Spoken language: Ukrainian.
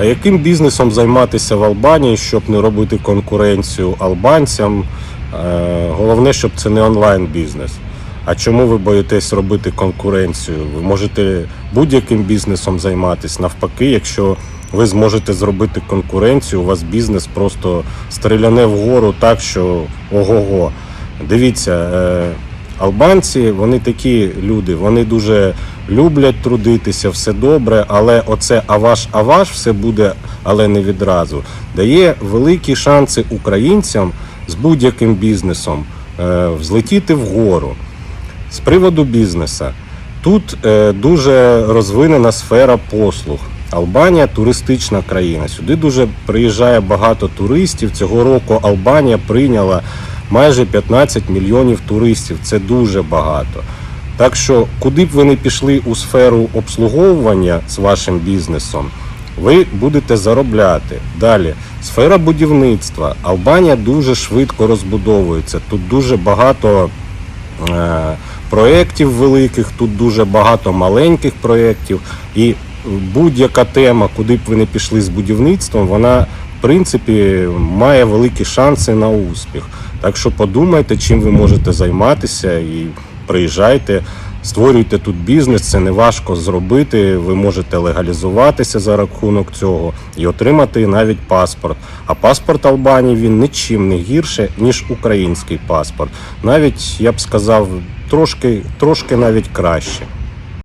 А яким бізнесом займатися в Албанії, щоб не робити конкуренцію албанцям? Е, Головне, щоб це не онлайн бізнес. А чому ви боїтесь робити конкуренцію? Ви можете будь-яким бізнесом займатися. Навпаки, якщо ви зможете зробити конкуренцію, у вас бізнес просто стріляне вгору так, що ого-го. Дивіться, е, албанці вони такі люди, вони дуже люблять трудитися, все добре, але оце аваш, аваш, все буде, але не відразу. Дає великі шанси українцям з будь-яким бізнесом е, взлетіти вгору. З приводу бізнеса. Тут е, дуже розвинена сфера послуг. Албанія туристична країна. Сюди дуже приїжджає багато туристів. Цього року Албанія прийняла майже 15 мільйонів туристів. Це дуже багато. Так що, куди б ви не пішли у сферу обслуговування з вашим бізнесом, ви будете заробляти. Далі, сфера будівництва. Албанія дуже швидко розбудовується. Тут дуже багато е, проєктів великих, тут дуже багато маленьких проєктів. І будь-яка тема, куди б ви не пішли з будівництвом, вона в принципі має великі шанси на успіх. Так що подумайте, чим ви можете займатися і приїжджайте. Створюйте тут бізнес, це не важко зробити. Ви можете легалізуватися за рахунок цього і отримати навіть паспорт. А паспорт Албанії він нічим не гірше, ніж український паспорт. Навіть я б сказав, трошки, трошки навіть краще.